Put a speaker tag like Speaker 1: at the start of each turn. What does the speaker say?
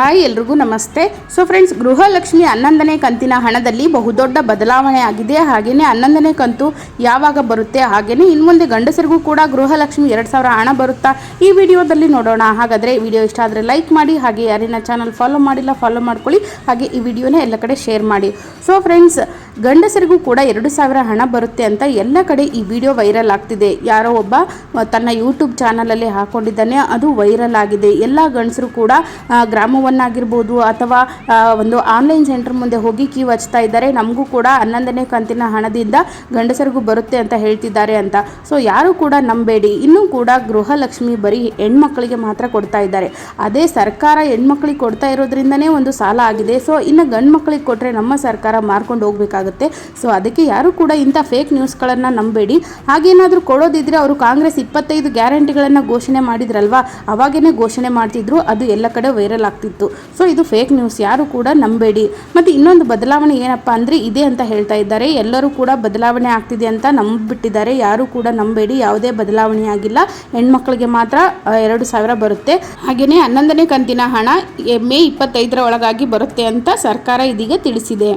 Speaker 1: Hi ಎಲ್ರಿಗೂ ನಮಸ್ತೆ. So friends Gruhalakshmi ಹನ್ನೊಂದನೇ ಕಂತಿನ ಹಣದಲ್ಲಿ ಬಹುದೊಡ್ಡ ಬದಲಾವಣೆ ಆಗಿದೆ. ಹಾಗೆಯೇ ಹನ್ನೊಂದನೇ ಕಂತು ಯಾವಾಗ ಬರುತ್ತೆ? ಹಾಗೆಯೇ ಇನ್ನು ಮುಂದೆ ಗಂಡಸರಿಗೂ ಕೂಡ ಗೃಹಲಕ್ಷ್ಮಿ ಎರಡು ಸಾವಿರ ಹಣ ಬರುತ್ತಾ? ಈ ವಿಡಿಯೋದಲ್ಲಿ ನೋಡೋಣ. ಹಾಗಾದರೆ ವಿಡಿಯೋ ಇಷ್ಟ ಆದರೆ ಲೈಕ್ ಮಾಡಿ ಹಾಗೆ ಯಾರಿನ ಚಾನಲ್ ಫಾಲೋ ಮಾಡಿಲ್ಲ ಫಾಲೋ ಮಾಡ್ಕೊಳ್ಳಿ. ಹಾಗೆ ಈ ವಿಡಿಯೋನ ಎಲ್ಲ ಕಡೆ ಶೇರ್ ಮಾಡಿ. ಸೊ ಫ್ರೆಂಡ್ಸ್ ಗಂಡಸರಿಗೂ ಕೂಡ ಎರಡು ಸಾವಿರ ಹಣ ಬರುತ್ತೆ ಅಂತ ಎಲ್ಲ ಕಡೆ ಈ ವಿಡಿಯೋ ವೈರಲ್ ಆಗ್ತಿದೆ. ಯಾರೋ ಒಬ್ಬ ತನ್ನ ಯೂಟ್ಯೂಬ್ ಚಾನಲಲ್ಲಿ ಹಾಕೊಂಡಿದ್ದಾನೆ. ಅದು ವೈರಲ್ ಆಗಿದೆ. ಎಲ್ಲ ಗಂಡಸರು ಕೂಡ ಆ, ಗ್ರಾಮವನ್ನಾಗಿರ್ಬೋದು ಅಥವಾ ಒಂದು ಆನ್ಲೈನ್ ಸೆಂಟರ್ ಮುಂದೆ ಹೋಗಿ ಕ್ಯೂ ಹಚ್ತಾ ಇದ್ದಾರೆ, ನಮಗೂ ಕೂಡ ಹನ್ನೊಂದನೇ ಕಂತಿನ ಹಣದಿಂದ ಗಂಡಸರಿಗೂ ಬರುತ್ತೆ ಅಂತ ಹೇಳ್ತಿದ್ದಾರೆ ಅಂತ. ಸೊ ಯಾರು ಕೂಡ ನಂಬೇಡಿ. ಇನ್ನೂ ಕೂಡ ಗೃಹಲಕ್ಷ್ಮಿ ಬರೀ ಹೆಣ್ಮಕ್ಳಿಗೆ ಮಾತ್ರ ಕೊಡ್ತಾ ಇದ್ದಾರೆ. ಅದೇ ಸರ್ಕಾರ ಹೆಣ್ಮಕ್ಳಿಗೆ ಕೊಡ್ತಾ ಇರೋದ್ರಿಂದನೇ ಒಂದು ಸಾಲ ಆಗಿದೆ. ಸೊ ಇನ್ನು ಗಂಡು ಮಕ್ಕಳಿಗೆ ಕೊಟ್ಟರೆ ನಮ್ಮ ಸರ್ಕಾರ ಮಾರ್ಕೊಂಡು ಹೋಗಬೇಕಾಗುತ್ತೆ. ಸೊ ಅದಕ್ಕೆ ಯಾರು ಕೂಡ ಇಂಥ ಫೇಕ್ ನ್ಯೂಸ್ಗಳನ್ನು ನಂಬೇಡಿ. ಹಾಗೇನಾದರೂ ಕೊಡೋದಿದ್ರೆ ಅವರು ಕಾಂಗ್ರೆಸ್ ಇಪ್ಪತ್ತೈದು ಗ್ಯಾರಂಟಿಗಳನ್ನು ಘೋಷಣೆ ಮಾಡಿದ್ರಲ್ವಾ? ಅವಾಗೇನೆ ಘೋಷಣೆ ಮಾಡ್ತಿದ್ರು. ಅದು ಎಲ್ಲ ಕಡೆ ವೈರಲ್ ಆಗ್ತಿತ್ತು. ಸೊ ಇದು ಫೇಕ್ ನ್ಯೂಸ್ ಯಾರು ಕೂಡ ನಂಬೇಡಿ. ಮತ್ತು ಇನ್ನೊಂದು ಬದಲಾವಣೆ ಏನಪ್ಪ ಅಂದರೆ ಇದೆ ಅಂತ ಹೇಳ್ತಾ ಇದ್ದಾರೆ. ಎಲ್ಲರೂ ಕೂಡ ಬದಲಾವಣೆ ಆಗ್ತಿದೆ ಅಂತ ನಂಬಿಬಿಟ್ಟಿದ್ದಾರೆ. ಯಾರು ಕೂಡ ನಂಬೇಡಿ. ಯಾವುದೇ ಬದಲಾವಣೆ ಆಗಿಲ್ಲ. ಹೆಣ್ಮಕ್ಳಿಗೆ ಮಾತ್ರ ಎರಡು ಸಾವಿರ ಬರುತ್ತೆ. ಹಾಗೆಯೇ ಹನ್ನೊಂದನೇ ಕಂತಿನ ಹಣ ಮೇ ಇಪ್ಪತ್ತೈದರ ಒಳಗಾಗಿ ಬರುತ್ತೆ ಅಂತ ಸರ್ಕಾರ ಇದೀಗ ತಿಳಿಸಿದೆ.